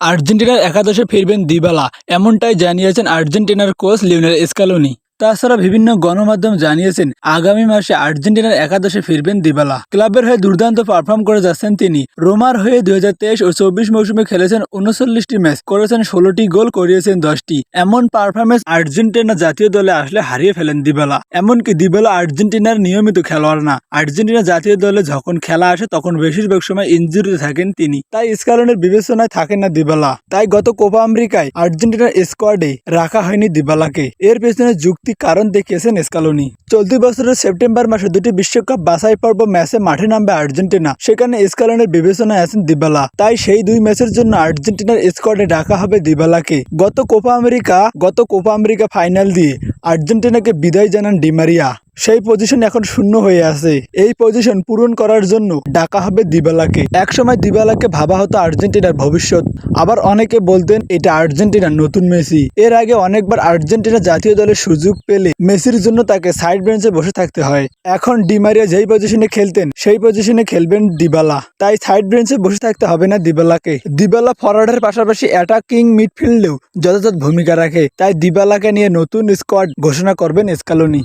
আর্জেন্টিনার একাদশে ফিরবেন দিবালা এমনটাই জানিয়েছেন আর্জেন্টিনার কোচ লিওনেল স্কালোনি। তাছাড়া বিভিন্ন গণমাধ্যম জানিয়েছেন, আগামী মাসে আর্জেন্টিনার একাদশে ফিরবেন দিবালা। ক্লাবের হয়ে দুর্দান্ত পারফর্ম করে যাচ্ছেন তিনি। রোমার হয়ে দুই হাজার তেইশ ও চব্বিশ মৌসুমে খেলেছেন উনচল্লিশটি ম্যাচ করেছেন ষোলোটি গোল, করিয়েছেন দশটি। এমন পারফরমেন্স আর্জেন্টিনা জাতীয় দলে আসলে হারিয়ে ফেলেন দিবালা। এমনকি দিবালা আর্জেন্টিনার নিয়মিত খেলোয়াড় না। আর্জেন্টিনা জাতীয় দলে যখন খেলা আসে, তখন বেশিরভাগ সময় ইনজুরিতে থাকেন তিনি। তাই স্কালনের বিবেচনায় থাকেন না দিবালা। তাই গত কোপা আমেরিকায় আর্জেন্টিনার স্কোয়াডে রাখা হয়নি দিবালাকে। এর পেছনে যুক্তি কারণ দেখিয়েছেন স্কালোনি চলতি বছরের সেপ্টেম্বর মাসে দুটি বিশ্বকাপ বাছাই পর্ব ম্যাচে মাঠে নামবে আর্জেন্টিনা। সেখানে স্কালনের বিবেচনায় আছেন দিবালা। তাই সেই দুই ম্যাচের জন্য আর্জেন্টিনার স্কোয়াডে ডাকা হবে দিবালাকে। গত কোপা আমেরিকা, গত কোপা আমেরিকা ফাইনাল দিয়ে আর্জেন্টিনাকে বিদায় জানান ডিমারিয়া। সেই পজিশন এখন শূন্য হয়ে আছে। এই পজিশন পূরণ করার জন্য ডাকা হবে দিবালাকে। একসময় দিবালাকে ভাবা হতো আর্জেন্টিনার ভবিষ্যৎ। আবার অনেকে বলতেন, এটা আর্জেন্টিনার নতুন মেসি। এর আগে অনেকবার আর্জেন্টিনা জাতীয় দলের সুযোগ পেলে মেসির জন্য তাকে সাইড বেঞ্চে বসে থাকতে হয়। এখন ডিমারিয়া যেই পজিশনে খেলতেন, সেই পজিশনে খেলবেন দিবালা। তাই সাইড বেঞ্চে বসে থাকতে হবে না দিবালাকে। দিবালা ফরওয়ার্ডের পাশাপাশি অ্যাটাকিং মিডফিল্ডেও যথাযথ ভূমিকা রাখে। তাই দিবালাকে নিয়ে নতুন স্কোয়াড ঘোষণা করবেন স্কালোনি